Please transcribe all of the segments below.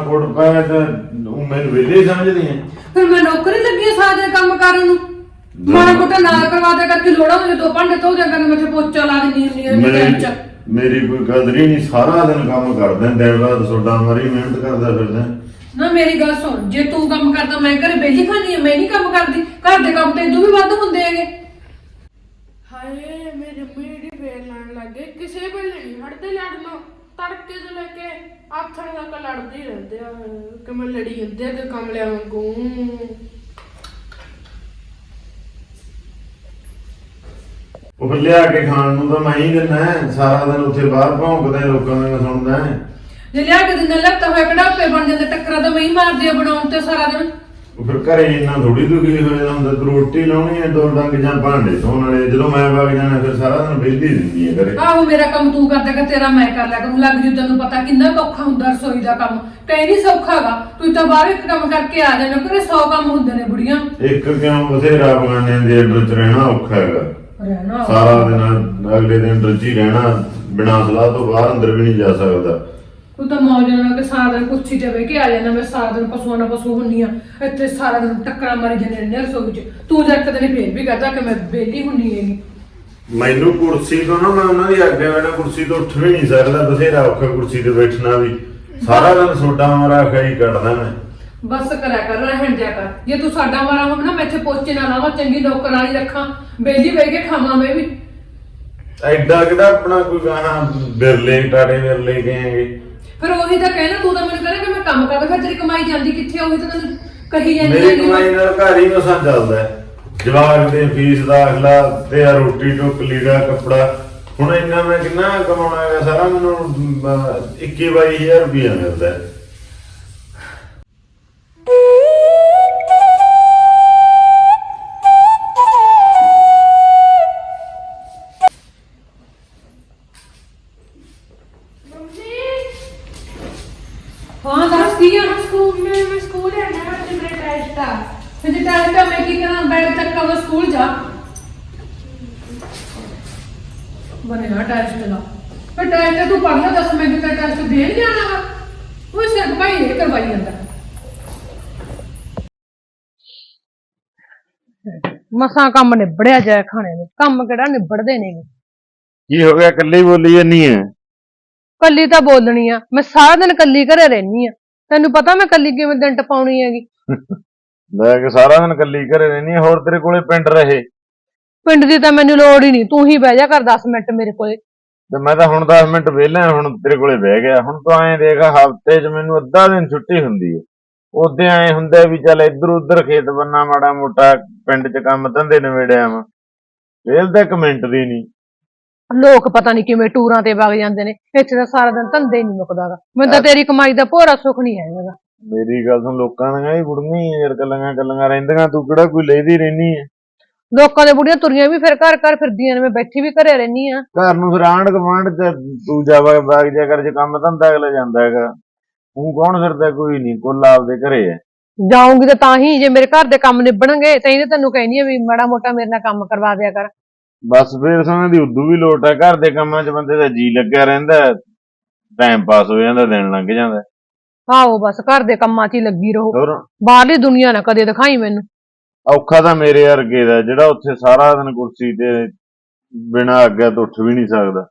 ਕੋਟ ਪਾਇਆ ਤੇ ਉਹ ਮੈਨੂੰ ਵਿਲੇ ਸਮਝਦੀ ਹੈ ਫਿਰ ਮੈਂ ਨੌਕਰੀ ਲੱਗੀ ਆ ਸਾਰਾ ਕੰਮ ਕਰਨ ਨੂੰ। ਮਾੜਾ ਮੋਟਾ ਨਾਲ ਕਰਵਾ ਦਿਆ ਕਰਕੇ ਲੋੜਾ ਮੈਨੂੰ ਦੋ ਭਾਂਡੇ ਧੋ ਦਿਆ ਕਰਨ ਮੈਂ ਤੇ ਪੋਚਾ ਲਾ ਦਿੰਦੀ ਹੁੰਦੀ ਆ ਮੇਰੇ ਮੇਰੀ ਚ। ਮੇਰੀ ਕੋਈ ਕਦਰ ਹੀ ਨਹੀਂ ਸਾਰਾ ਦਿਨ ਕੰਮ ਕਰਦਾ ਦਿਨ ਰਾਤ ਸੋਡਾ ਮਾਰੀ ਮਿਹਨਤ ਕਰਦਾ ਫਿਰਦਾ। ਨਾ ਮੇਰੀ ਗੱਲ ਸੁਣ ਜੇ ਤੂੰ ਕੰਮ ਕਰਦਾ ਮੈਂ ਘਰੇ ਬੇਲੀ ਖਾਣੀ ਆ ਮੈਂ ਨਹੀਂ ਕੰਮ ਕਰਦੀ ਘਰ ਦੇ ਕੰਮ ਤੇ ਤੂੰ ਵੀ ਵੱਧ ਹੁੰਦੇ ਹੈਗੇ। ਹਾਏ ਮੇਰੇ ਮੀਡੀ ਫੇਰ ਲੱਗੇ ਕਿਸੇ ਵੇਲੇ ਨਹੀਂ ਹਟਦੇ ਲੜਨੋਂ। ਤੜਕੇ ਤੋਂ ਲੈ ਕੇ ਆਥਣ ਤੱਕ ਲੜਦੇ ਹੀ ਰਹਿੰਦੇ ਆ ਕਿ ਮੈਂ ਲੜੀ ਜਾਂਦੇ ਆ ਤੇ ਕਮਲਿਆਂ ਵਾਂਗੂ ਉਹ ਲਿਆ ਕੇ ਖਾਣ ਨੂੰ ਤਾਂ ਮੈਂ ਹੀ ਦਿੰਦਾ। ਸਾਰਾ ਦਿਨ ਉੱਥੇ ਬਾਹਰ ਭੌਂਕਦਾ ਲੋਕਾਂ ਨੂੰ ਸੁਣਦਾ। ਜੇ ਲਿਆ ਕੇ ਦਿਨ ਲੱਤਾ ਹੋਇਆ ਕਢਾਪੇ ਬਣ ਜਾਂਦੇ ਟੱਕਰਾਂ ਤਾਂ ਮੈਂ ਹੀ ਮਾਰਦੀ ਆ ਬਣਾਉਣ ਤੇ ਸਾਰਾ ਦਿਨ ਉਹ ਫਿਰ ਘਰੇ ਇੰਨਾ ਥੋੜੀ ਦੁਖੀ ਹੋ ਜਾਂਦਾ ਹੁੰਦਾ ਤੂੰ ਰੋਟੀ ਲਾਉਣੀ ਹੈ ਦੋ ਡੰਗ ਜਾਂ ਭਾਂਡੇ ਧੋਣ ਵਾਲੇ ਜਦੋਂ ਮੈਂ ਵਗ ਜਾਣਾ ਫਿਰ ਸਾਰਾ ਦਿਨ ਵਿਹਲੀ ਦਿੰਦੀ ਹੈ ਘਰੇ। ਆਹੋ ਮੇਰਾ ਕੰਮ ਤੂੰ ਕਰਦਾ ਕਿ ਤੇਰਾ ਮੈਂ ਕਰ ਲਿਆ ਕਰੂੰ ਲੱਗ ਜੂ ਤੈਨੂੰ ਪਤਾ ਕਿੰਨਾ ਕੁ ਔਖਾ ਹੁੰਦਾ ਰਸੋਈ ਦਾ ਕੰਮ। ਕਈ ਨਹੀਂ ਸੌਖਾਗਾ ਤੂੰ ਤਾਂ ਬਾਹਰ ਇੱਕ ਕੰਮ ਕਰਕੇ ਆ ਜਾਣਾ ਘਰੇ 100 ਕੰਮ ਹੁੰਦੇ ਨੇ ਬੁੜੀਆਂ। ਇੱਕ ਕਿਉਂ ਬਥੇਰਾ ਬਗਾਨਿਆਂ ਦੇ ਅੰਡਰ ਚ ਰਹਿਣਾ ਔਖਾ ਹੈਗਾ। ਰਹਿਣਾ ਸਾਰਾ ਦਿਨ ਅਗਲੇ ਦਿਨ ਰੱਜੀ ਰਹਿਣਾ ਬਿਨਾਂ ਸਲਾਹ ਤੋਂ ਬਾਹਰ ਅੰਦਰ ਵੀ ਨਹੀਂ ਜਾ ਸਕਦਾ। ਤੂੰ ਤਾਂ ਮੌਜ ਨਾਲ ਕਿ ਸਾਰਾ ਦਿਨ ਕੁਰਸੀ ਤੇ ਬਹਿ ਕੇ ਆ ਜਾਂਦਾ ਮੈਂ ਸਾਰਾ ਦਿਨ ਪਸ਼ੂਆਂ ਨਾਲ ਪਸ਼ੂ ਹੁੰਨੀ ਆ ਇੱਥੇ ਸਾਰਾ ਦਿਨ ਟੱਕਰਾਂ ਮਾਰੀ ਜਾਂਦੇ ਰਹਿੰਦੇ ਆ ਰਸੋਈ 'ਚ। ਤੂੰ ਜਦ ਕਦੇ ਨਹੀਂ ਫੇਰ ਵੀ ਕਰਦਾ ਕਿ ਮੈਂ ਬੇਲੀ ਹੁੰਨੀ ਹੈਗੀ। ਮੈਨੂੰ ਕੁਰਸੀ ਤੋਂ ਨਾ ਮੈਂ ਉਹਨਾਂ ਦੀ ਅੱਗੇ ਬੈਠਾ ਕੁਰਸੀ ਤੋਂ ਉੱਠ ਵੀ ਨਹੀਂ ਸਕਦਾ ਬਥੇਰਾ ਔਖਾ ਕੁਰਸੀ ਤੇ ਬੈਠਣਾ ਵੀ। ਸਾਰਾ ਦਿਨ ਸੋਡਾ ਮਾਰਾ ਖਾਈ ਕੱਢਦਾ ਮੈਂ। ਬਸ ਕਰਿਆ ਕਰ ਰਹਿਣ ਦਿਆ ਕਰ। ਜੇ ਤੂੰ ਸਾਡਾ ਮਾਰਾ ਹੋਵੇ ਨਾ ਮੈਂ ਇੱਥੇ ਪੋਚੇ ਨਾ ਲਾਵਾਂ ਚੰਗੀ ਨੌਕਰ ਵਾਲੀ ਰੱਖਾਂ ਬੇਲੀ ਬਹਿ ਕੇ ਖਾਵਾਂ ਮੈਂ ਵੀ। ਐਡਾ ਕਿਹੜਾ ਆਪਣਾ ਕੋਈ ਗਾਣਾ ਬਿਰਲੇ ਟਾਰੇ ਬਿਰਲੇ ਕਹਾਂਗੇ ਫਿਰ ਉਹੀ ਤਾਂ ਕਹਿਣਾ ਤੂੰ ਤਾਂ ਮੈਨੂੰ ਕਹਿੰਦਾ ਕਿ ਮੈਂ ਕੰਮ ਕਰਦਾ ਫਿਰ ਤੇਰੀ ਕਮਾਈ ਜਾਂਦੀ ਕਿੱਥੇ ਆ? ਉਹੀ ਤਾਂ ਤੈਨੂੰ ਕਹੀ ਜਾਂਦੀ ਮੇਰੀ ਹੈਗੀ। ਕਮਾਈ ਨਾਲ ਘਰ ਹੀ ਮਸਾਂ ਚੱਲਦਾ ਹੈ। ਜਵਾਕ ਦੇ ਫੀਸ ਦਾਖਲਾ ਤੇ ਆ ਰੋਟੀ ਟੁੱਕ ਲੀੜਾ ਕੱਪੜਾ ਹੁਣ ਇੰਨਾ ਮੈਂ ਕਿੰਨਾ ਕਮਾਉਣਾ ਹੈਗਾ ਸਾਰਾ ਮੈਨੂੰ 21 22000 ਰੁਪਇਆ ਮਿਲਦਾ ਹੈ। ਕੀ ਆ ਸਕੂਲ ਮੈਂ ਮੈਂ ਸਕੂਲ ਹੈ ਅੱਜ ਮੇਰਾ ਟੈਸਟ ਆ ਫਿਰ ਜੇ ਟੈਸਟ ਮੈਂ ਕੀ ਕਰਾਂ ਬੈਗ ਚੱਕ ਕੇ ਸਕੂਲ ਜਾ। ਬਣਿਆ ਟੈਸਟ ਦਾ। ਫਿਰ ਟੈਸਟ ਤੂੰ ਪੜ੍ਹਨਾ ਦੱਸ ਮੈਂ ਕਿਤੇ ਟੈਸਟ ਦੇਣ ਜਾਣਾ ਵਾ। ਉਹ ਸਿਰ ਭਾਈ ਇਹ ਕਰਵਾਈ ਜਾਂਦਾ। ਮਸਾਂ ਕੰਮ ਨਿਬੜਿਆ ਜਾਏ ਖਾਣੇ ਨੂੰ। ਕੰਮ ਕਿਹੜਾ ਨਿਬੜਦੇ ਨੇਗੇ ਕੀ ਹੋ ਗਿਆ ਇਕੱਲੀ ਬੋਲੀ ਜਾਨੀ ਹੈ ਕੱਲੀ ਤਾਂ ਬੋਲਣੀ ਆ। ਮੈਂ ਸਾਰਾ ਦਿਨ ਕੱਲੀ ਘਰੇ ਰਹਿਨੀ ਆ। ਤੈਨੂੰ ਪਤਾ ਮੈਂ ਕੱਲੀ ਕਿਵੇਂ ਦਿਨ ਟਪਾਉਣੀ ਹੈਗੀ? ਲੈ ਕੇ ਸਾਰਾ ਦਿਨ ਇਕੱਲੀ ਘਰੇ ਰਹਿਨੀ ਹੈ ਹੋਰ ਤੇਰੇ ਕੋਲੇ ਪਿੰਡ ਰਹੇ। ਪਿੰਡ ਦੀ ਤਾਂ ਮੈਨੂੰ ਲੋੜ ਹੀ ਨਹੀਂ ਤੂੰ ਹੀ ਬਹਿ ਜਾ ਕਰ 10 ਮਿੰਟ ਮੇਰੇ ਕੋਲੇ। ਤੇ ਮੈਂ ਤਾਂ ਹੁਣ 10 ਮਿੰਟ ਵਿਹਲਾ ਹੁਣ ਤੇਰੇ ਕੋਲੇ ਬਹਿ ਗਿਆ। ਹੁਣ ਤੂੰ ਐਂ ਦੇਖ ਹਫ਼ਤੇ 'ਚ ਮੈਨੂੰ ਅੱਧਾ ਦਿਨ ਛੁੱਟੀ ਹੁੰਦੀ ਹੈ। ਉਹਦੇ ਐਂ ਹੁੰਦਾ ਵੀ ਚੱਲ ਇੱਧਰ ਉੱਧਰ ਖੇਤ ਬੰਨਾ ਮਾੜਾ ਮੋਟਾ ਪਿੰਡ 'ਚ ਕੰਮ ਧੰਦੇ ਨਿਬੇੜਿਆ ਵਾ। ਵੇਲ ਤਾਂ ਇੱਕ ਮਿੰਟ ਦੀ ਨਹੀਂ। ਲੋਕ ਪਤਾ ਨਹੀਂ ਕਿਵੇਂ ਟੂਰਾਂ ਤੇ ਵਗ ਜਾਂਦੇ ਨੇ ਇੱਥੇ ਤਾਂ ਸਾਰਾ ਦਿਨ ਧੰਦੇ ਹੀ ਨਹੀਂ ਮੁੱਕਦਾਗਾ ਮੈਨੂੰ ਤਾਂ ਤੇਰੀ ਕਮਾਈ ਦਾ ਭੋਰਾ ਸੁੱਖ ਨਹੀਂ ਹੈਗਾ ਮੇਰੀ ਗੱਲ ਸੁਣ ਲੋਕਾਂ ਦੀਆਂ ਹੀ ਯਾਰ ਗੱਲਾਂ ਗੱਲਾਂ ਰਹਿੰਦੀਆਂ ਤੂੰ ਕਿਹੜਾ ਕੋਈ ਲੈਦੀ ਰਹਿਨੀ ਹੈ ਲੋਕਾਂ ਦੇ ਬੁੜੀਆਂ ਤੁਰੀਆਂ ਵੀ ਫਿਰ ਘਰ ਘਰ ਫਿਰਦੀਆਂ ਨੇ ਮੈਂ ਬੈਠੀ ਵੀ ਘਰੇ ਰਹਿਨੀ ਆ। ਘਰ ਨੂੰ ਫਿਰ ਆਂਢ ਗੁਆਂਢ 'ਚ ਤੂੰ ਜਾਵਾ ਬਾਗ ਜਾ ਕਰ ਜੇ ਕੰਮ ਧੰਦਾ ਅਗਲਾ ਜਾਂਦਾ ਹੈਗਾ। ਤੂੰ ਕੌਣ ਫਿਰਦਾ ਕੋਈ ਨਹੀਂ ਕੁੱਲ ਆਪਦੇ ਘਰੇ ਹੈ ਜਾਊਂਗੀ ਤਾਂ ਤਾਂ ਹੀ ਜੇ ਮੇਰੇ ਘਰ ਦੇ ਕੰਮ ਨਿਬੜਨਗੇ ਤਾਂ ਇਹਨੇ ਤੈਨੂੰ ਕਹਿਨੀ ਆ ਵੀ ਮਾੜਾ ਮੋਟਾ ਮੇਰੇ ਨਾਲ ਕੰਮ ਕਰਵਾ ਦਿਆ ਕਰ। ਬਸ ਫਿਰ ਸਮੇਂ ਦੀ ਉਦੋਂ ਵੀ ਲੋਟ ਹੈ ਘਰ ਦੇ ਕੰਮਾਂ 'ਚ ਬੰਦੇ ਦਾ ਜੀ ਲੱਗਿਆ ਰਹਿੰਦਾ ਟਾਈਮ ਪਾਸ ਹੋ ਜਾਂਦਾ ਦਿਨ ਲੰਘ ਜਾਂਦਾ। ਆਹੋ ਬਸ ਘਰ ਦੇ ਕੰਮਾਂ 'ਚ ਹੀ ਲੱਗੀ ਰਹੋ। ਹੋਰ? ਬਾਹਰਲੀ ਦੁਨੀਆ ਨਾ ਕਦੇ ਦਿਖਾਈ ਮੈਨੂੰ। ਔਖਾ ਤਾਂ ਮੇਰੇ ਵਰਗੇ ਦਾ ਜਿਹੜਾ ਉੱਥੇ ਸਾਰਾ ਦਿਨ ਕੁਰਸੀ ਤੇ ਬਿਨਾਂ ਅੱਗੇ ਤੋਂ ਉੱਠ ਵੀ ਨਹੀਂ ਸਕਦਾ।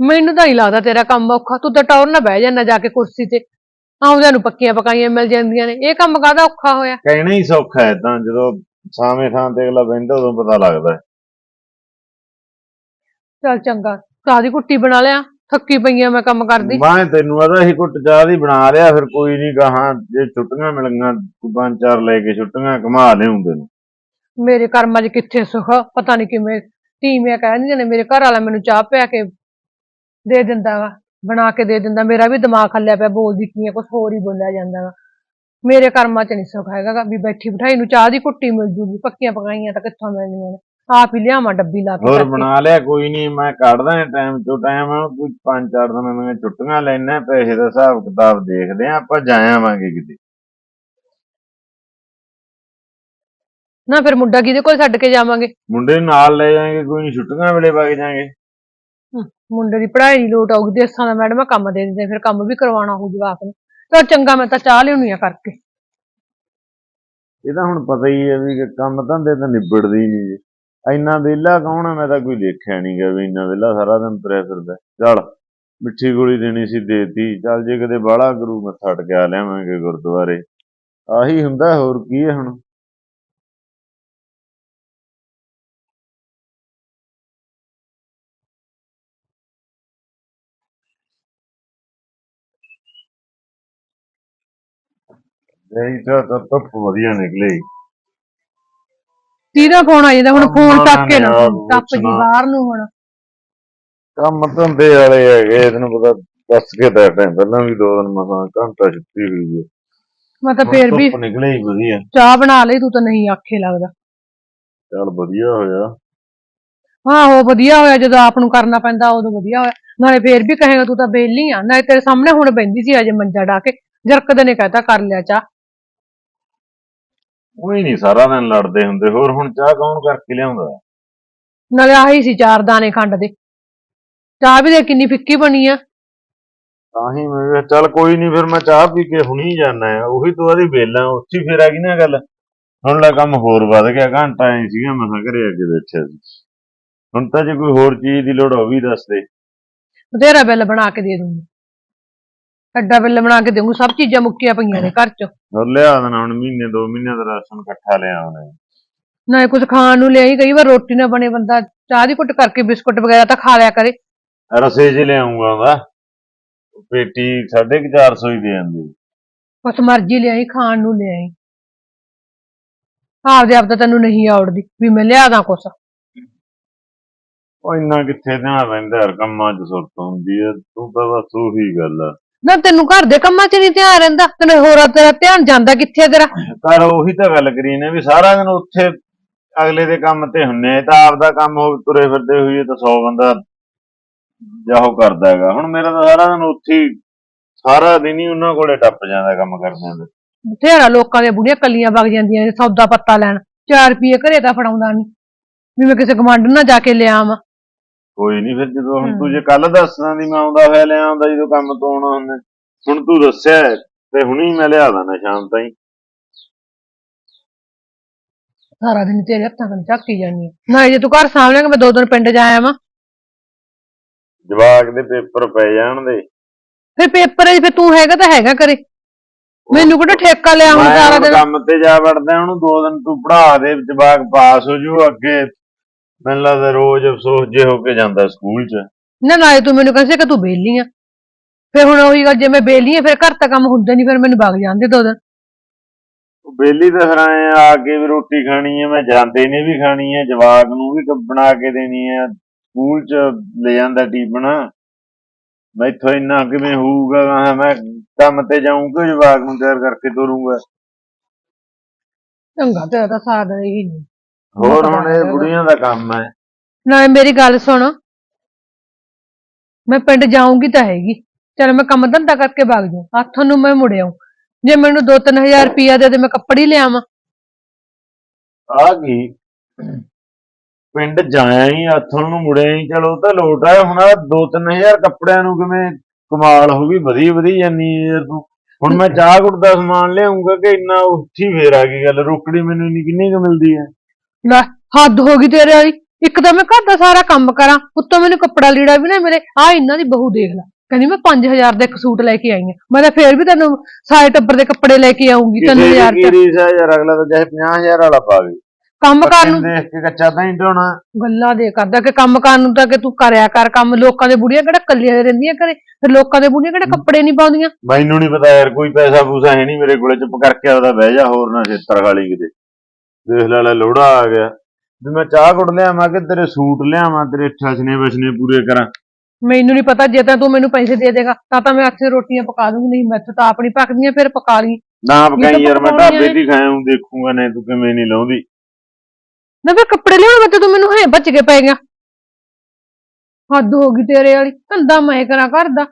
ਮੈਨੂੰ ਤਾਂ ਹੀ ਲੱਗਦਾ ਤੇਰਾ ਕੰਮ ਔਖਾ। ਤੂੰ ਤਾਂ ਟੌਰ ਨਾ ਬਹਿ ਜਾਂਦਾ ਜਾ ਕੇ ਕੁਰਸੀ ਤੇ। ਆਉਂਦਿਆਂ ਨੂੰ ਪੱਕੀਆਂ ਪਕਾਈਆਂ ਮਿਲ ਜਾਂਦੀਆਂ ਨੇ। ਇਹ ਕੰਮ ਕਾਹਦਾ ਔਖਾ ਹੋਇਆ? ਕਹਿਣਾ ਹੀ ਸੌਖਾ ਹੈ ਤਾਂ ਜਦੋਂ ਸਾਵੇਂ ਥਾਂ ਤੇ ਅਗਲਾ ਬਹਿੰਦਾ ਉਦੋਂ ਪਤਾ ਲੱਗਦਾ ਹੈ। ਚੱਲ ਚੰਗਾ ਚਾਹ ਦੀ ਕੁੱਟੀ ਬਣਾ ਲਿਆ ਥੱਕੀ ਪਈਆਂ ਮੈਂ ਕੰਮ ਕਰਦੀ। ਮੈਂ ਤੈਨੂੰ ਆਦਾ ਸੀ ਕੁੱਟ ਚਾਹ ਦੀ ਬਣਾ ਲਿਆ ਫਿਰ ਕੋਈ ਨਹੀਂ ਗਾਹਾਂ ਜੇ ਛੁੱਟੀਆਂ ਮਿਲੀਆਂ ਪੰਜ ਚਾਰ ਲੈ ਕੇ ਛੁੱਟੀਆਂ ਘੁਮਾ ਲਿਆਉਂਦੇ ਨੂੰ ਮੇਰੇ ਕਰਮਾਂ 'ਚ ਕਿੱਥੇ ਸੁੱਖ ਆ, ਪਤਾ ਨਹੀਂ ਕਿਵੇਂ ਧੀਮੀਆਂ ਕਹਿੰਦੀਆਂ ਨੇ ਮੇਰੇ ਘਰ ਵਾਲਾ ਮੈਨੂੰ ਚਾਹ ਪਿਆ ਕੇ ਦੇ ਦਿੰਦਾ ਵਾ ਬਣਾ ਕੇ ਦੇ ਦਿੰਦਾ ਮੇਰਾ ਵੀ ਦਿਮਾਗ ਹੱਲਿਆ ਪਿਆ ਬੋਲਦੀ ਕੀ ਆ ਕੁਝ ਹੋਰ ਹੀ ਬੋਲਿਆ ਜਾਂਦਾ ਵਾ। ਮੇਰੇ ਕਰਮਾਂ 'ਚ ਨਹੀਂ ਸੁੱਖ ਹੈਗਾ ਗਾ ਵੀ ਬੈਠੀ ਬਿਠਾਈ ਨੂੰ ਚਾਹ ਦੀ ਕੁੱਟੀ ਮਿਲ ਜੂਗੀ ਪੱਕੀਆਂ ਪਕਾਈਆਂ ਤਾਂ ਕਿੱਥੋਂ ਮਿਲਣੀਆਂ ਨੇ। ਆਪ ਹੀ ਲਿਆਵਾਂ ਡੱਬੀ ਲਾ ਕੇ ਹੋਰ। ਬਣਾ ਲਿਆ ਕੋਈ ਨਹੀਂ ਮੈਂ ਕੱਢਦਾ ਟਾਈਮ ਤੋਂ ਟਾਈਮ ਕੋਈ ਪੰਜ ਚਾਰ ਦਿਨਾਂ ਦੀਆਂ ਛੁੱਟੀਆਂ ਲੈਣਾ ਪੈਸੇ ਦਾ ਹਿਸਾਬ ਕਿਤਾਬ ਦੇਖਦੇ ਆ ਆਪਾਂ ਜਾ ਆਵਾਂਗੇ ਕਿਤੇ। ਨਾ ਫਿਰ ਮੁੰਡਾ ਕਿਹਦੇ ਕੋਲ ਛੱਡ ਕੇ ਜਾਵਾਂਗੇ? ਮੁੰਡੇ ਨੂੰ ਨਾਲ ਲੈ ਜਾਾਂਗੇ ਕੋਈ ਨਹੀਂ ਛੁੱਟੀਆਂ ਵੇਲੇ ਵਗ ਜਾਾਂਗੇ ਮੁੰਡੇ ਦੀ ਪੜ੍ਹਾਈ ਨਹੀਂ ਲੋਟ ਆਊਗੀ ਦੇਸਾਂ ਦਾ ਮੈਡਮ ਕੰਮ ਦੇ ਦਿੰਦੇ ਫਿਰ ਕੰਮ ਵੀ ਕਰਵਾਉਣਾ ਹੋਊ ਜਵਾਕ ਨੂੰ। ਚਲ ਚੰਗਾ ਮੈਂ ਤਾਂ ਚਾਹ ਲਿਆਉਣੀ ਆ ਕਰਕੇ। ਇਹ ਤਾਂ ਹੁਣ ਪਤਾ ਹੀ ਹੈ ਵੀ ਕਿ ਕੰਮ ਧੰਦੇ ਤਾਂ ਨਿਬੜਦੇ ਹੀ ਨਹੀਂ ਜੀ। ਇੰਨਾ ਵਿਹਲਾ ਕੌਣ ਆ? ਮੈਂ ਤਾਂ ਕੋਈ ਦੇਖਿਆ ਨਹੀਂ ਗਾ ਵੀ ਇੰਨਾ ਵਿਹਲਾ ਸਾਰਾ ਦਿਨ ਤੁਰਿਆ ਫਿਰਦਾ। ਚੱਲ, ਮਿੱਠੀ ਗੋਲੀ ਦੇਣੀ ਸੀ ਦੇਤੀ ਚੱਲ ਜੇ ਕਦੇ ਬਾਹਲਾ ਗੁਰੂ ਮੱਥਾ ਟਕਿਆ ਲਿਆਵਾਂਗੇ ਗੁਰਦੁਆਰੇ। ਆਹੀ ਹੁੰਦਾ, ਹੋਰ ਕੀ ਹੈ ਹੁਣ? ਨਹੀਂ ਤਾਂ ਤਾਂ ਧੁੱਪ ਵਧੀਆ ਨਿਕਲੇ। ਕਿਹਦਾ ਫੋਨ ਆ ਜਾਂਦਾ ਹੁਣ ਫੋਨ ਚੱਕ ਕੇ ਨਾ ਟੱਪ ਜੀ। ਬਾਹਰ ਨੂੰ ਹੁਣ। ਕੰਮ ਧੰਦੇ ਵਾਲੇ ਹੈਗੇ ਤੈਨੂੰ ਪਤਾ ਦੱਸ ਕੇ ਤਾਂ ਟਾਈਮ ਪਹਿਲਾਂ ਵੀ ਦੋ ਦਿਨ ਮਸਾਂ ਘੰਟਾ ਛੁੱਟੀ ਹੋਈ ਹੈ। ਮੈਂ ਤਾਂ ਫੇਰ ਵੀ ਨਿਕਲੇ ਹੀ ਵਧੀਆ। ਚਾਹ ਬਣਾ ਲਈ ਤੂੰ ਤਾਂ ਨਹੀਂ ਆਖੇ ਲੱਗਦਾ। ਚੱਲ ਵਧੀਆ ਹੋਇਆ। ਹਾਂ ਉਹ ਵਧੀਆ ਹੋਇਆ ਜਦੋਂ ਆਪ ਨੂੰ ਕਰਨਾ ਪੈਂਦਾ ਉਦੋਂ ਵਧੀਆ ਹੋਇਆ। ਨਾਲੇ ਫੇਰ ਵੀ ਕਹੇਗਾ ਤੂੰ ਤਾਂ ਬੇਲੀ ਆ ਨਾਲੇ ਤੇਰੇ ਸਾਹਮਣੇ ਹੁਣ ਬੈੰਦੀ ਸੀ ਅਜੇ ਮੰਜਾ ਡਾ ਕੇ ਜਰਕਦ ਨੇ ਕਹਤਾ ਕਰ ਲਿਆ ਚਾਹ। ਉਹੀ ਨਹੀਂ ਸਾਰਾ ਦਿਨ ਲੜਦੇ ਹੁੰਦੇ ਹੋਰ ਹੁਣ ਚਾਹ ਕੌਣ ਕਰਕੇ ਲਿਆਉਂਦਾ? ਨਾਲੇ ਆਹੀ ਸੀ ਚਾਰ ਦਾਣੇ ਖੰਡ ਦੇ। ਚਾਹ ਵੀ ਦੇ ਕਿੰਨੀ ਫਿੱਕੀ ਬਣੀ ਆ। ਤਾਂ ਹੀ ਮੈਂ ਕਿਹਾ ਚੱਲ ਕੋਈ ਨਹੀਂ ਫਿਰ ਮੈਂ ਚਾਹ ਪੀ ਕੇ ਹੁਣੀ ਜਾਣਾ ਆ। ਉਹੀ ਤੋਂ ਆਦੀ ਵੇਲਾ ਉੱਥੇ ਹੀ ਫੇਰ ਆ ਗਈ ਨਾ ਗੱਲ। ਹੁਣ ਲੈ ਕੰਮ ਹੋਰ ਵੱਧ ਗਿਆ ਘੰਟਾ ਐ ਸੀਗਾ ਮਸਾਂ ਘਰੇ ਕੇ ਬੈਠਿਆ ਸੀ। ਹੁਣ ਤਾਂ ਜੇ ਕੋਈ ਹੋਰ ਚੀਜ਼ ਦੀ ਲੋੜ ਹੋਵੇ ਦੱਸ ਦੇ। ਬਥੇਰਾ ਬਿੱਲ ਬਣਾ ਕੇ ਦੇ ਦੂੰਗੀ। ਅੱਡਾ ਬਿੱਲ ਬਣਾ ਕੇ ਦੇਵਾਂਗੀ ਸਭ ਚੀਜ਼ਾਂ ਮੁੱਕੀਆਂ ਪਈਆਂ ਨੇ ਘਰ 'ਚ। ਹੋਰ ਲਿਆ ਦੇਣਾ ਹੁਣ ਮਹੀਨੇ ਦੋ ਮਹੀਨੇ ਦਾ ਰਾਸ਼ਨ ਇਕੱਠਾ ਲਿਆ ਆਉਣਾ ਨਾਲੇ ਕੁਝ ਖਾਣ ਨੂੰ ਲਿਆਈ ਕਈ ਵਾਰ ਰੋਟੀ ਨਾ ਬਣੇ ਬੰਦਾ ਚਾਹ ਦੀ ਘੁੱਟ ਕਰਕੇ ਬਿਸਕੁਟ ਵਗੈਰਾ ਤਾਂ ਖਾ ਲਿਆ ਕਰੇ। ਰਸੇ ਚ ਲਿਆਉਂਗਾ ਉਹਦਾ। ਪੇਟੀ 450 ਹੀ ਦੇ ਜਾਂਦੀ ਕੁਛ ਮਰਜ਼ੀ ਲਿਆਈ ਖਾਣ ਨੂੰ ਲਿਆਈ। ਆਪਦੇ ਆਪ ਤਾਂ ਤੈਨੂੰ ਨਹੀਂ ਆਉੜਦੀ ਵੀ ਮੈਂ ਲਿਆਦਾ ਕੁਛ। ਉਹ ਇੰਨਾ ਕਿੱਥੇ ਧਿਆਨ ਰਹਿੰਦਾ ਯਾਰ ਕੰਮਾਂ 'ਚ ਸੁਰਤ ਹੁੰਦੀ ਹੈ ਤੂੰ ਤਾਂ ਬਸ ਉਹੀ ਗੱਲ ਆ। ਨਾ ਤੈਨੂੰ ਘਰ ਦੇ ਕੰਮਾਂ 'ਚ ਨਹੀਂ ਧਿਆਨ ਰਹਿੰਦਾ ਤੈਨੂੰ ਹੋਰਾਂ ਤੇਰਾ ਧਿਆਨ ਜਾਂਦਾ ਕਿੱਥੇ ਆ ਤੇਰਾ? ਪਰ ਉਹੀ ਤਾਂ ਗੱਲ ਕਰੀ ਨੇ ਵੀ ਸਾਰਾ ਦਿਨ ਉੱਥੇ ਅਗਲੇ ਦੇ ਕੰਮ ਤੇ ਹੁੰਨੇ ਆ, ਤਾਂ ਆਪਦਾ ਕੰਮ ਹੋ ਤੁਰੇ ਫਿਰਦੇ ਹੋਈਏ ਤਾਂ 100 ਬੰਦਾ ਜਾਹੋ ਕਰਦਾ ਹੈਗਾ। ਹੁਣ ਮੇਰਾ ਤਾਂ ਸਾਰਾ ਦਿਨ ਉੱਥੇ ਹੀ ਸਾਰਾ ਦਿਨ ਹੀ ਉਹਨਾਂ ਕੋਲੇ ਟੱਪ ਜਾਂਦਾ ਕੰਮ ਕਰਦਿਆਂ ਦੇ ਬਥੇਰਾ ਲੋਕਾਂ ਦੀਆਂ ਬੁੜੀਆਂ ਕੱਲੀਆਂ ਵਗ ਜਾਂਦੀਆਂ ਨੇ ਸੌਦਾ ਪੱਤਾ ਲੈਣ 4 ਰੁਪਏ ਘਰੇ ਤਾਂ ਫੜਾਉਂਦਾ ਨਹੀਂ ਵੀ ਮੈਂ ਕਿਸੇ ਗਵਾਂਢ ਨਾਲ ਜਾ ਕੇ ਲਿਆ ਆਵਾਂ ਕੋਈ ਨਹੀਂ ਫਿਰ ਜਦੋਂ ਹੁਣ। ਤੂੰ ਜੇ ਕੱਲ ਦੱਸਦਾ ਦੀ ਮੈਂ ਆਉਂਦਾ ਹੋਇਆ ਲਿਆ ਆਉਂਦਾ ਜਦੋਂ ਕੰਮ ਤੋਂ ਆਉਣਾ ਹੁੰਦੇ ਹੁਣ ਤੂੰ ਦੱਸਿਆ ਹੈ, ਤੇ ਹੁਣੀ ਮੈਂ ਲਿਆ ਦਾਂ ਸ਼ਾਮ ਤਾਈਂ। ਸਾਰਾ ਦਿਨ ਤੇਰੇ ਹੱਥਾਂ ਕੰਨ ਜਾਂਦੀ ਆ। ਨਾ ਜੇ ਤੂੰ ਘਰ ਸਾਹਮਣੇ ਮੈਂ ਦੋ ਦਿਨ ਪਿੰਡ ਜਾ ਆਵਾਂ। ਜਵਾਕ ਦੇ ਪੇਪਰ ਪੈ ਜਾਣ ਦੇ। ਫਿਰ ਪੇਪਰ ਫਿਰ ਤੂੰ ਹੈਗਾ ਤਾਂ ਹੈਗਾ ਕਰੇ। ਮੈਨੂੰ ਕਿਹੜਾ ਠੇਕਾ ਲਿਆ ਹੁਣ ਸਾਰਾ ਦਿਨ? ਕੰਮ ਤੇ ਜਾ ਵੜਦਾ ਉਹਨੂੰ ਦੋ ਦਿਨ ਤੂੰ ਪੜਾ ਦੇ ਜਵਾਕ ਪਾਸ ਹੋ ਜੂ ਅੱਗੇ। ਮੈਨੂੰ ਲੱਗਦਾ ਰੋਜ਼ ਅਫਸੋਸ ਜੇ ਹੋ ਕੇ ਜਾਂਦਾ ਸਕੂਲ 'ਚ। ਨਾ ਨਾਲੇ ਤੂੰ ਮੈਨੂੰ ਕਹਿੰਦੇ ਕਿ ਤੂੰ ਬੇਲੀ ਆ। ਫਿਰ ਹੁਣ ਉਹੀ ਗੱਲ ਜੇ ਮੈਂ ਬੇਲੀ ਆ ਫਿਰ ਘਰ ਤਾਂ ਕੰਮ ਹੁੰਦਾ ਨਹੀਂ ਫਿਰ ਮੈਨੂੰ ਵਗ ਜਾਂਦੇ ਦੋ ਦਿਨ। ਬੇਲੀ ਤਾਂ ਫਿਰ ਐਂ ਆ ਕੇ ਵੀ ਰੋਟੀ ਖਾਣੀ ਹੈ ਮੈਂ ਜਾਂਦੇ ਨੇ ਵੀ ਖਾਣੀ ਹੈ ਜਵਾਕ ਨੂੰ ਵੀ ਬਣਾ ਕੇ ਦੇਣੀ ਹੈ ਸਕੂਲ 'ਚ ਲੈ ਜਾਂਦਾ ਟੀਫਨ ਮੈਥੋਂ ਇੰਨਾ ਕਿਵੇਂ ਹੋਊਗਾ ਮੈਂ- ਕੰਮ ਤੇ ਜਾਊਂਗਾ ਜਵਾਕ ਨੂੰ ਤਿਆਰ ਕਰਕੇ ਤੋਰੂੰਗਾ। ਚੰਗਾ ਤਾਂ ਸਾਰਾ ਦਿਨ ਇਹੀ ਨਹੀਂ। ਹੋਰ ਹੁਣ ਇਹ ਬੁੜੀਆਂ ਦਾ ਕੰਮ ਹੈ। ਨਾਲੇ ਮੇਰੀ ਗੱਲ ਸੁਣ। ਮੈਂ ਪਿੰਡ ਜਾਊਂਗੀ ਤਾਂ ਹੈਗੀ। ਚਲ ਮੈਂ ਕੰਮ ਧੰਦਾ ਕਰਕੇ ਵਗ ਜਾਊਂ। ਹੱਥੋਂ ਨੂੰ ਮੈਂ ਮੁੜ ਆਊਂ। ਜੇ ਮੈਨੂੰ 2-3000 ਰੁਪਇਆ ਦੇ ਦੇ ਮੈਂ ਕੱਪੜੇ ਲਿਆਵਾਂ। ਆ ਕੀ? ਪਿੰਡ ਜਾਇਆ ਹੀ ਹੱਥੋਂ ਨੂੰ ਮੁੜਿਆ ਹੀ। ਚਲੋ ਤਾਂ ਲੋਟ ਆ। ਹੁਣ ਆਹ ਦੋ ਤਿੰਨ ਹਜ਼ਾਰ ਕੱਪੜਿਆਂ ਨੂੰ ਕਿਵੇਂ ਕਮਾਲ ਹੋ ਗਈ? ਵਧੀ ਵਧੀ ਜਾਨੀ ਤੂੰ। ਹੁਣ ਮੈਂ ਚਾਹ ਗੁੜ ਦਾ ਸਮਾਨ ਲਿਆਉਂਗਾ ਕਿ ਇੰਨਾ ਉੱਥੀ ਫੇਰ ਆ ਗਈ ਗੱਲ। ਰੋਕੜੀ ਮੈਨੂੰ ਇੰਨੀ ਕਿੰਨੀ ਕੁ ਮਿਲਦੀ ਹੈ? ਲੈ ਹੱਦ ਹੋ ਗਈ ਤੇਰੇ ਵਾਲੀ। ਇੱਕ ਤਾਂ ਮੈਂ ਘਰ ਦਾ ਸਾਰਾ ਕੰਮ ਕਰਾਂ ਉੱਤੋਂ ਮੈਨੂੰ ਕੱਪੜਾ ਲੀੜਾ ਵੀ ਨਾ ਮੇਰੇ ਆ ਇਹਨਾਂ ਦੀ ਬਹੂ ਦੇਖ ਲੈ। ਕਹਿੰਦੀ ਮੈਂ 5000 ਦਾ ਇੱਕ ਸੂਟ ਲੈ ਕੇ ਆਈ ਆ ਮੈਂ ਤਾਂ ਫੇਰ ਵੀ ਤੈਨੂੰ ਸਾਰੇ ਟੱਬਰ ਦੇ ਕੱਪੜੇ ਲੈ ਕੇ ਆਉਂਗੀ ਕਿਸੇ 3000 ਦੀ ਚ। ਕੀ ਰੀਸ ਹੈ ਯਾਰ ਅਗਲਾ ਤਾਂ ਚਾਹੇ 50000 ਵਾਲਾ ਪਾਵੇ ਕੰਮ ਕਰਨ ਨੂੰ ਦੇਖ ਕੇ ਕੱਚਾ ਤਾਂ ਹੀ ਢੋਣਾ ਗੱਲਾਂ ਦੇ ਕਰਦਾ ਕਿ ਕੰਮ ਕਰਨ ਨੂੰ ਤਾਂ ਕਿ ਤੂੰ ਕਰਿਆ ਕਰ ਕੰਮ। ਲੋਕਾਂ ਦੇ ਬੁੜੀਆਂ ਕਿਹੜਾ ਕੱਲੀਆਂ ਰਹਿੰਦੀਆਂ ਘਰੇ? ਫਿਰ ਲੋਕਾਂ ਦੇ ਬੁੜੀਆਂ ਕਿਹੜਾ ਕੱਪੜੇ ਨਹੀਂ ਪਾਉਂਦੀਆਂ? ਮੈਨੂੰ ਨਹੀਂ ਪਤਾ ਯਾਰ ਕੋਈ ਪੈਸਾ ਪੂਸਾ ਹੈ ਨਹੀਂ ਮੇਰੇ ਕੋਲੇ ਚੁੱਪ ਕਰਕੇ ਆਪਦਾ ਬਹਿ ਜਾ ਹੋਰ ਨਾ ਛੇਤਰ ਖਾਲੀ ਕਿਤੇ। ਦੇਖ ਲੈ ਲੈ ਲੋੜਾ ਆ ਗਿਆ। ਵੀ ਮੈਂ ਚਾਹ ਗੁੜ ਲਿਆਵਾਂ ਕਿ ਤੇਰੇ ਸੂਟ ਲਿਆਵਾਂ ਤੇਰੇ ਠਸਨੇ ਬਸਨੇ ਪੂਰੇ ਕਰਾਂ। ਮੈਨੂੰ ਨਹੀਂ ਪਤਾ ਜੇ ਤਾਂ ਤੂੰ ਮੈਨੂੰ ਪੈਸੇ ਦੇ ਦੇਗਾ ਤਾਂ ਤਾਂ ਮੈਂ ਅੱਛੇ ਰੋਟੀਆਂ ਪਕਾ ਦੂੰਗੀ ਨਹੀਂ ਮੈਥੋਂ ਤਾਂ ਆਪਣੀ ਪੱਕਦੀਆਂ ਫਿਰ ਪਕਾ ਲਈ। ਨਾ ਪਕਾਈ ਯਾਰ ਮੈਂ ਢਾਬੇ ਦੀ ਖਾਇਆ ਹੂੰ ਦੇਖੂਗਾ ਨਹੀਂ ਤੂੰ ਕਿਵੇਂ ਨਹੀਂ ਲਾਉਂਦੀ। ਨਾ ਫਿਰ ਕੱਪੜੇ ਲਿਆਉਣ ਵਾਸਤੇ ਤੂੰ ਮੈਨੂੰ ਹੈ ਬਚ ਕੇ ਪੈ ਗਿਆ। ਹੱਦ ਹੋ ਗਈ ਤੇਰੇ ਵਾਲੀ ਧੰਦਾ ਮੈਂ ਕਰਾਂ ਘਰ ਦਾ।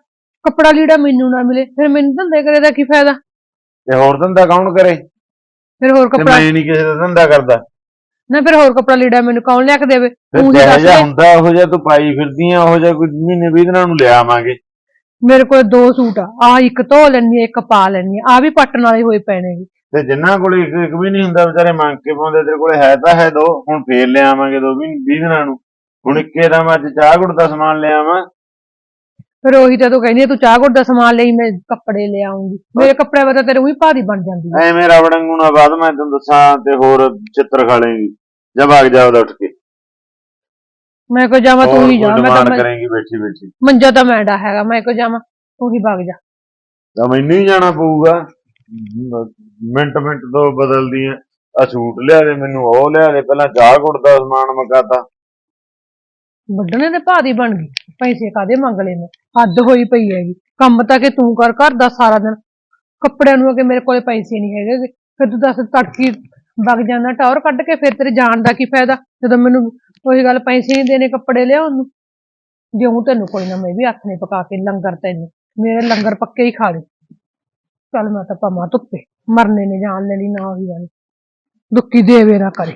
ਕੱਪੜਾ ਲੀੜਾ ਮੈਨੂੰ ਨਾ ਮਿਲੇ ਫਿਰ ਮੈਨੂੰ ਧੰਦੇ ਕਰੇ ਦਾ ਕੀ ਫਾਇਦਾ? ਤੇ ਹੋਰ ਧੰਦਾ ਕੌਣ ਕਰੇ? ਫਿਰ ਹੋਰ ਤੇ ਕੱਪੜਾ ਮੈਂ ਨਹੀਂ ਕਿਸੇ ਦਾ ਧੰਦਾ ਕਰਦਾ। ਨਾ ਫਿਰ ਹੋਰ ਕੱਪੜਾ ਲੀੜਾ ਮੈਨੂੰ ਕੌਣ ਲਿਆ ਕੇ ਦੇਵੇ? ਤੂੰ ਹੀ ਦੱਸ ਜਿਹਾ ਦੇ। ਹੁੰਦਾ ਉਹੋ ਜਿਹਾ ਤੂੰ ਪਾਈ ਫਿਰਦੀ ਆ ਉਹੋ ਜਿਹਾ ਕੋਈ ਮਹੀਨੇ ਵੀਹ ਦਿਨਾਂ ਨੂੰ ਲਿਆਵਾਂਗੇ ਮੇਰੇ ਕੋਲ ਦੋ ਸੂਟ ਆ। ਆ ਇੱਕ ਧੋ ਲੈਣੀ ਇੱਕ ਪਾ ਲੈਣੀ ਆ। ਵੀ ਪੱਟਣ ਵਾਲੇ ਹੋਏ ਪਏ ਨੇ ਤੇ ਜਿੰਨਾਂ ਕੋਲੇ ਇੱਕ ਇੱਕ ਵੀ ਨਹੀਂ ਹੁੰਦਾ ਵਿਚਾਰੇ ਮੰਗ ਕੇ ਪਾਉਂਦੇ ਤੇਰੇ ਕੋਲੇ ਹੈ ਤਾਂ ਹੈ ਦੋ ਹੁਣ ਫੇਰ ਲਿਆਵਾਂਗੇ ਦੋ ਵੀ 20 ਦਿਨਾਂ ਨੂੰ। ਹੁਣ ਇੱਕੇ ਦਾ ਮੈਂ ਅੱਜ ਚਾਹ ਗੁੜ ਦਾ ਸਮਾਨ ਲਿਆਵਾਂ। ਫਿਰ ਉਹੀ ਤਾਂ ਤੂੰ ਕਹਿੰਦੀ ਆ, ਤੂੰ ਚਾਹ ਗੁੜ ਦਾ ਸਮਾਨ ਲਈ ਮੈਂ ਕੱਪੜੇ ਲੈ ਆਉਂਗੀ। ਮੇਰੇ ਕੱਪੜੇ ਬਤਾ ਤੇਰੇ ਉਹੀ ਭਾਰੀ ਬਣ ਜਾਂਦੀ ਆ। ਐਵੇਂ ਰਵੜੰਗੂ ਨਾ ਬਾਅਦ ਮੈਂ ਤੈਨੂੰ ਦੱਸਾਂ ਤੇ ਹੋਰ ਚਿੱਤਰ ਖਾ ਲੇਂਗੀ ਜਾਂ ਭਾਗ ਜਾ ਉਹਦਾ ਉੱਠ ਕੇ। ਮੈਂ ਕੋ ਜਾਵਾਂ ਤੂੰ ਹੋਰ ਹੀ ਜਾ ਮੈਂ ਤਾਂ ਮੈਂ- ਕਰੇਂਗੀ ਬੈਠੀ ਬੈਠੀ। ਮੰਜਾ ਤਾਂ ਮੈਂਡਾ ਹੈਗਾ ਮੈਂ ਕੋ ਜਾਵਾਂ ਤੂੰ ਹੀ ਵਗ ਜਾ। ਤਾਂ ਮੈਨੂੰ ਹੀ ਜਾਣਾ ਪਊਗਾ। ਮਿੰਟ ਮਿੰਟ ਤੋਂ ਬਦਲਦੀ ਆ। ਆ ਸੂਟ ਲਿਆ ਦੇ ਮੈਨੂੰ ਉਹ ਲਿਆ ਦੇ ਪਹਿਲਾਂ ਚਾਹ ਗੁੜ ਦਾ ਸਮਾਨ ਮਕਾਤਾ ਵੱਢਣੇ ਦੇ ਭਾਰੀ ਬਣ ਗਈ ਪੈਸੇ ਕਾਦੇ ਮੰਗ ਲਏ ਮੈਂ? ਹੱਦ ਹੋਈ ਪਈ ਹੈਗੀ। ਕੰਮ ਤਾਂ ਕਿ ਤੂੰ ਕਰ, ਘਰ ਦਾ ਸਾਰਾ ਦਿਨ। ਕੱਪੜਿਆਂ ਨੂੰ ਕਿ ਮੇਰੇ ਕੋਲੇ ਪੈਸੇ ਨਹੀਂ ਹੈਗੇ ਗੇ। ਫਿਰ ਤੂੰ ਦੱਸ ਤੜਕੀ ਵਗ ਜਾਂਦਾ, ਟੌਰ ਕੱਢ ਕੇ ਫਿਰ ਤੇਰੇ ਜਾਣ ਦਾ ਕੀ ਫਾਇਦਾ? ਜਦੋਂ ਮੈਨੂੰ ਉਹੀ ਗੱਲ ਪੈਸੇ ਨਹੀਂ ਦੇਣੇ ਕੱਪੜੇ ਲਿਆਉਣ ਨੂੰ। ਜਿਉਂ ਤੈਨੂੰ ਕੋਈ ਨਾ, ਮੈਂ ਵੀ ਹੱਥ ਨੇ ਪਕਾ ਕੇ ਲੰਗਰ ਤੈਨੂੰ। ਮੇਰੇ ਲੰਗਰ ਪੱਕੇ ਹੀ ਖਾ ਲੈ ਚੱਲ ਮੈਂ ਤਾਂ ਭਾਵਾਂ ਧੁੱਪੇ ਮਰਨੇ ਨੇ, ਜਾਣ ਲੈ ਲਈ ਨਾ ਹੋਈ ਗੱਲ ਦੁੱਕੀ ਦੇਵੇ ਨਾ ਕਰੇ।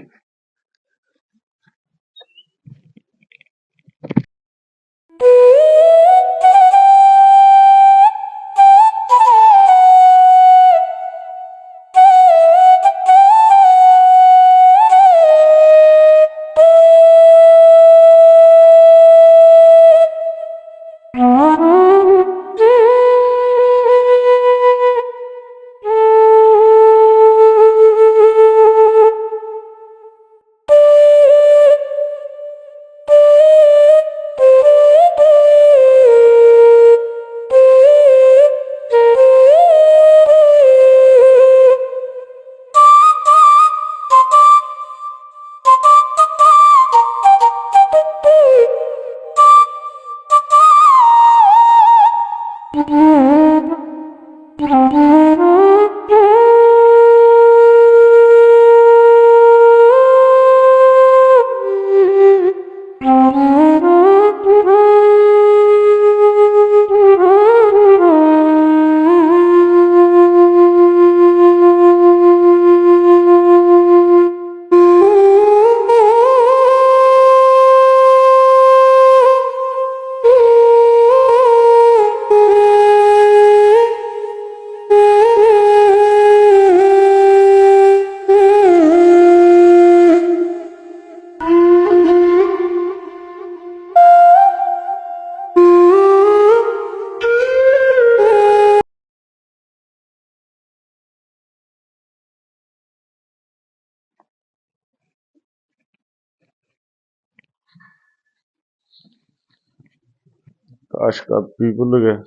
ਕਾਸ਼ ਕਾਪੀ ਭੁੱਲ ਗਿਆ।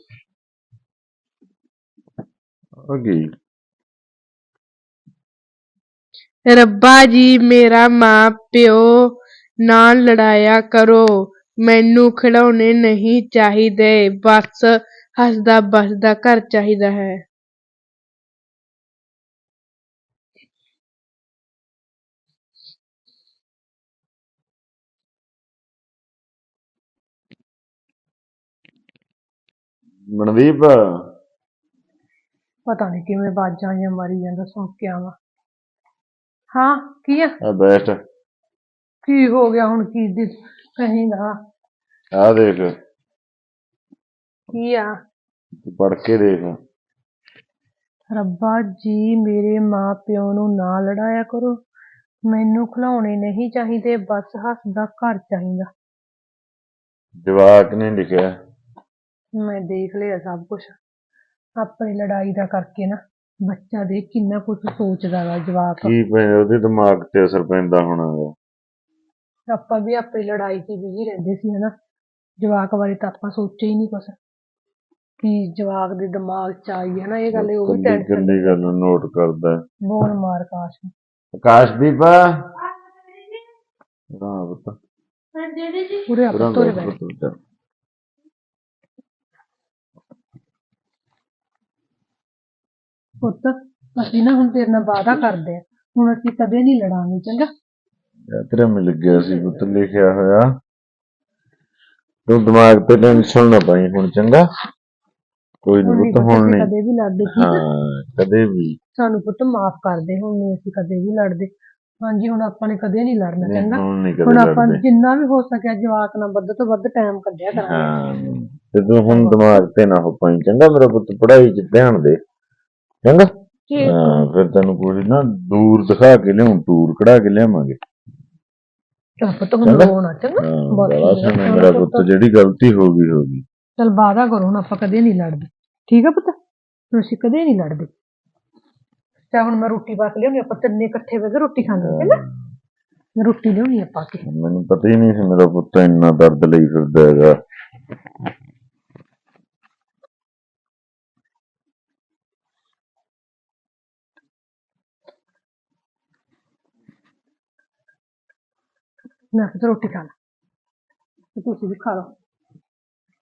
ਆ ਗਈ। ਰੱਬਾ ਜੀ, ਮੇਰਾ ਮਾਂ ਪਿਓ, ਨਾਲ ਲੜਾਇਆ ਕਰੋ। ਮੈਨੂੰ ਖਿਡੌਣੇ ਨਹੀਂ ਚਾਹੀਦੇ। ਬਸ ਹੱਸਦਾ ਬਸਦਾ ਘਰ ਚਾਹੀਦਾ ਹੈ। ਮਨਦੀਪ? ਪਤਾ ਨਹੀਂ ਕਿਵੇਂ ਬਾਜਾਂ ਜਾਂ ਮਾਰੀ ਜਾਂਦਾ ਸੁਣ ਕੇ ਆਵਾਂ। ਹਾਂ ਕੀ ਆ? ਆ ਬੈਠ। ਕੀ ਹੋ ਗਿਆ ਹੁਣ ਕੀ ਦੀ ਕਹੇਗਾ ਆ ਦੇਖ। ਕੀ ਆ? ਪੜ ਕੇ ਦੇਖ। ਰੱਬਾ ਜੀ ਮੇਰੇ ਮਾਂ ਪਿਓ ਨੂੰ ਨਾ ਲੜਾਇਆ ਕਰੋ। ਮੈਨੂੰ ਖਿਲਾਉਣੇ ਨਹੀਂ ਚਾਹੀਦੇ ਬਸ ਹੱਸਦਾ ਘਰ ਚਾਹੀਦਾ। ਜਵਾਕ ਨੇ ਲਿਖਿਆ। ਮੈਂ ਦੇਖ ਲਿਆ ਸਭ ਕੁਝ ਆਪਣੀ ਲੜਾਈ ਦਾ ਕਰਕੇ ਨਾ ਬੱਚਾ ਦੇ ਕਿੰਨਾ ਕੁਝ ਸੋਚਦਾ ਵਾ ਜਵਾਕ। ਕੀ ਪੈਂਦਾ ਉਹਦੇ ਦਿਮਾਗ ਤੇ ਅਸਰ ਪੈਂਦਾ ਹੋਣਾ ਗਾ। ਆਪਾਂ ਵੀ ਆਪਣੀ ਲੜਾਈ 'ਚ ਬਿਜ਼ੀ ਰਹਿੰਦੇ ਸੀ ਹਨਾ। ਜਵਾਕ ਬਾਰੇ ਤਾਂ ਆਪਾਂ ਸੋਚਿਆ ਹੀ ਨਹੀਂ ਕੁਛ। ਕਿ ਜਵਾਕ ਦੇ ਦਿਮਾਗ 'ਚ ਆਈ ਹੈ ਨਾ ਇਹ ਗੱਲ ਉਹ ਵੀ ਕੱਲੀ ਟੈਨਸ਼ਨ ਕੱਲੀ ਗੱਲ ਨੂੰ ਨੋਟ ਕਰਦਾ। ਬੋਨ ਮਾਰ ਕਾਸ਼ ਨੂੰ। ਆਕਾਸ਼ਦੀਪ ਰਾਹ ਬਤਾ ਪੂਰੇ ਆਪਾਂ ਤੋਰੇ ਬੈਠ ਪੁੱਤ ਅਸੀਂ ਨਾ ਹੁਣ ਤੇਰੇ ਨਾਲ ਵਾਅਦਾ ਕਰਦੇ ਆ। ਹੁਣ ਅਸੀਂ ਕਦੇ ਨਹੀਂ ਲੜਾਂਗੇ ਚੰਗਾ? ਤੇਰਾ ਮਿਲ ਗਿਆ ਸੀ ਪੁੱਤ ਲਿਖਿਆ ਹੋਇਆ। ਤੂੰ ਦਿਮਾਗ ਤੇ ਟੈਨਸ਼ਨ ਨਾ ਪਾਈ ਹੁਣ ਚੰਗਾ? ਕੋਈ ਨਹੀਂ ਪੁੱਤ ਹੁਣ ਅਸੀਂ ਨਹੀਂ ਕਦੇ ਵੀ ਲੜਦੇ ਠੀਕ? ਹਾਂ ਕਦੇ ਵੀ। ਸਾਨੂੰ ਪੁੱਤ ਮਾਫ ਕਰ ਦੇ ਹੁਣ ਨਹੀਂ ਅਸੀਂ ਕਦੇ ਵੀ ਲੜਦੇ। ਹਾਂਜੀ ਹੁਣ ਆਪਾਂ ਨੇ ਕਦੇ ਨਹੀਂ ਲੜਨਾ ਨਹੀਂ, ਚੰਗਾ? ਹੁਣ ਨਹੀਂ ਹੁਣ ਕਦੇ ਆਪਾਂ ਲੜਦੇ। ਜਿੰਨਾ ਵੀ ਹੋ ਸਕਿਆ ਜਵਾਕ ਨਾਲ ਵੱਧ ਤੋਂ ਵੱਧ ਟਾਈਮ ਕੱਢਿਆ ਕਰਾਂਗੇ। ਹਾਂ ਤੇ ਤੂੰ ਹੁਣ ਦਿਮਾਗ ਤੇ ਨਾ ਹੋ ਪਾਈ ਚੰਗਾ ਮੇਰਾ ਪੁੱਤ ਪੜ੍ਹਾਈ 'ਚ ਧਿਆਨ ਦੇ। ਚੰਗਾ? ਠੀਕ। ਹਾਂ ਫਿਰ ਤੈਨੂੰ ਕੋਈ ਨਾ ਦੂਰ ਦਿਖਾ ਕੇ ਲਿਆਉਂ ਟੂਰ ਕਢਾ ਕੇ ਲਿਆਵਾਂਗੇ। ਚਲ ਪੁੱਤ ਹੁਣ ਚੰਗਾ। ਰੋਣਾ ਚੰਗਾ? ਹਾਂ ਬਸ ਬੜਾ ਠੀਕ ਆ, ਸੋਹਣਾ ਹੁਣ ਮੇਰਾ ਪੁੱਤ- ਪੁੱਤ ਜਿਹੜੀ ਗਲਤੀ ਹੋ ਗਈ ਹੋ ਗਈ। ਚਲ ਵਾਦਾ ਕਰੋ ਹੁਣ ਆਪਾਂ ਕਦੇ ਨਹੀਂ ਲੜਦੇ। ਠੀਕ ਆ ਪੁੱਤ? ਹੁਣ ਅਸੀਂ ਕਦੇ ਨਹੀਂ ਲੜਦੇ। ਚਾ ਹੁਣ ਮੈਂ ਰੋਟੀ ਪਾ ਕੇ ਲਿਆਉਣੀ ਆਪਾਂ ਤਿੰਨੇ ਇਕੱਠੇ ਬਹਿ ਕੇ ਰੋਟੀ ਖਾਂਦੇ ਹੈ ਨਾ ਮੈਂ ਰੋਟੀ ਲਿਆਉਣੀ ਆਪਾਂ ਕੇ। ਮੈਨੂੰ ਪਤਾ ਹੀ ਨਹੀਂ ਸੀ ਮੇਰਾ ਪੁੱਤ ਇੰਨਾ ਦਰਦ ਲਈ ਫਿਰਦਾ ਹੈਗਾ। ਮੈਂ ਕਿਹਾ ਰੋਟੀ ਖਾ ਲਾ। ਤੇ ਤੁਸੀਂ ਵੀ ਖਾ ਲਓ।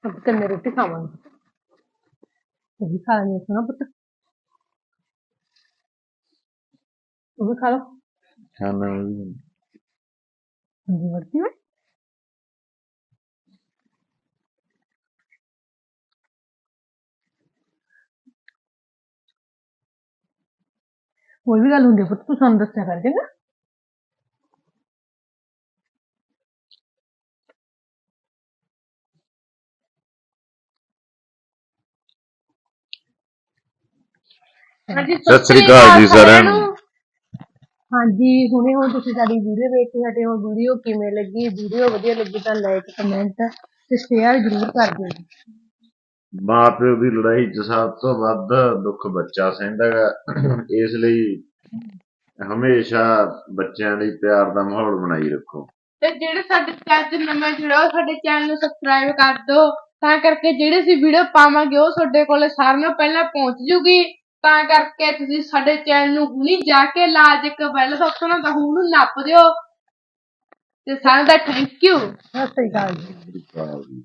ਆਪਾਂ ਤਿੰਨੇ ਰੋਟੀ ਖਾਵਾਂਗੇ। ਤੂੰ ਵੀ ਖਾ ਲੈਣੀ ਸੁਣਾ ਪੁੱਤ। ਤੂੰ ਵੀ ਖਾ ਲਓ। ਖਾਣਾ। ਹਾਂਜੀ ਵਰਤੀ ਮੈਂ ਕੋਈ ਵੀ ਗੱਲ ਹੁੰਦੀ ਆ ਪੁੱਤ ਤੂੰ ਸਾਨੂੰ ਦੱਸਿਆ ਕਰ ਚੰਗਾ ਹਾਂਜੀ ਸਤਿ ਸ੍ਰੀ ਅਕਾਲ ਜੀ ਸਾਰਿਆਂ ਨੂੰ। ਹਾਂਜੀ ਹੁਣੇ ਹੁਣ ਤੁਸੀਂ ਸਾਡੀ ਵੀਡੀਓ ਵੇਖ ਕੇ ਹਟੇ ਹੋ। ਵੀਡੀਓ ਕਿਵੇਂ ਲੱਗੀ? ਵੀਡੀਓ ਵਧੀਆ ਲੱਗੀ ਤਾਂ ਲਾਈਕ ਕਮੈਂਟ ਤੇ ਸ਼ੇਅਰ ਜ਼ਰੂਰ ਕਰ ਦਿਓ। ਜੀ। ਮਾਂ ਪਿਓ ਦੀ ਲੜਾਈ 'ਚ ਸਭ ਤੋਂ ਵੱਧ ਦੁੱਖ ਬੱਚਾ ਸਹਿੰਦਾ ਗਾ ਇਸ ਲਈ ਹਮੇਸ਼ਾ ਬੱਚਿਆਂ ਲਈ ਪਿਆਰ ਦਾ ਮਾਹੌਲ ਬਣਾਈ ਰੱਖੋ। ਤੇ ਜਿਹੜੇ ਸਾਡੇ ਚੈਨਲ ਨਵੇਂ ਜੁੜੇ ਹੋ ਸਾਡੇ ਚੈਨਲ ਨੂੰ ਸਬਸਕ੍ਰਾਈਬ ਕਰ ਦਿਓ। ਤਾਂ ਕਰਕੇ ਜਿਹੜੇ ਅਸੀਂ ਵੀਡੀਓ ਪਾਵਾਂਗੇ ਉਹ ਤੁਹਾਡੇ ਕੋਲੇ ਸਾਰਿਆਂ ਨਾਲੋਂ ਪਹਿਲਾਂ ਪਹੁੰਚ ਜੂਗੀ। ਤਾਂ ਕਰਕੇ ਤੁਸੀਂ ਸਾਡੇ ਚੈਨਲ ਨੂੰ ਹੁਣੀ ਜਾ ਕੇ ਲਾਜ ਇੱਕ ਬੈਲ ਦਾ ਆਪਸ਼ਨ ਹੁੰਦਾ ਉਹਨੂੰ ਨੱਪ ਦਿਓ। ਤੇ ਸਾਰਿਆਂ ਦਾ ਥੈਂਕ ਯੂ ਸਤਿ ਸ੍ਰੀ ਅਕਾਲ ਜੀ। ਸਤਿ ਸ੍ਰੀ ਅਕਾਲ ਜੀ।